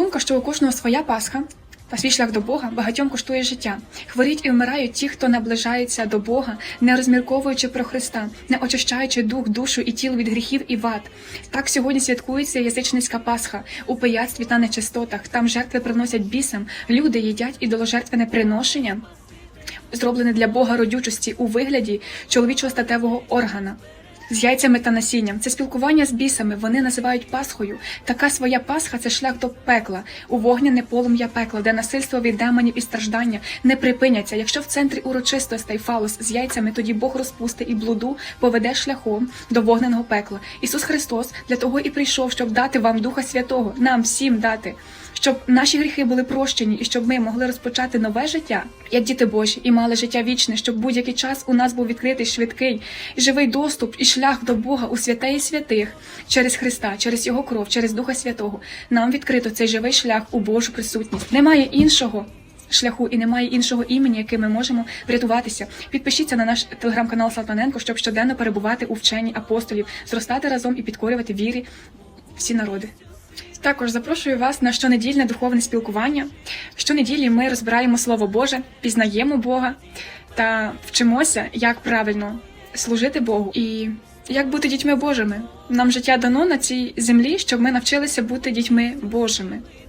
Думка, що у кожного своя Пасха та свій шлях до Бога багатьом коштує життя. Хворіть і вмирають ті, хто наближається до Бога, не розмірковуючи про Христа, не очищаючи дух, душу і тіло від гріхів і вад. Так сьогодні святкується язичницька Пасха у пияцтві та нечистотах. Там жертви приносять бісам, люди їдять ідоложертвене приношення, зроблене для Бога родючості у вигляді чоловічого статевого органа. З яйцями та насінням це спілкування з бісами. Вони називають Пасхою. Така своя Пасха це шлях до пекла, у вогняне полум'я пекла, де насильство від демонів і страждання не припиняться. Якщо в центрі урочистостей фалос з яйцями, тоді Бог розпусти і блуду поведе шляхом до вогненого пекла. Ісус Христос для того і прийшов, щоб дати вам Духа Святого, нам всім дати. Щоб наші гріхи були прощені і щоб ми могли розпочати нове життя, як діти Божі, і мали життя вічне, щоб будь-який час у нас був відкритий швидкий і живий доступ і шлях до Бога у святе і святих через Христа, через Його кров, через Духа Святого. Нам відкрито цей живий шлях у Божу присутність. Немає іншого. Шляху і немає іншого імені, яким ми можемо врятуватися. Підпишіться на наш телеграм-канал Салтаненко, щоб щоденно перебувати у вченні апостолів, зростати разом і підкорювати вірі всі народи. Також запрошую вас на щонедільне духовне спілкування. Щонеділі ми розбираємо Слово Боже, пізнаємо Бога та вчимося, як правильно служити Богу і як бути дітьми Божими. Нам життя дано на цій землі, щоб ми навчилися бути дітьми Божими.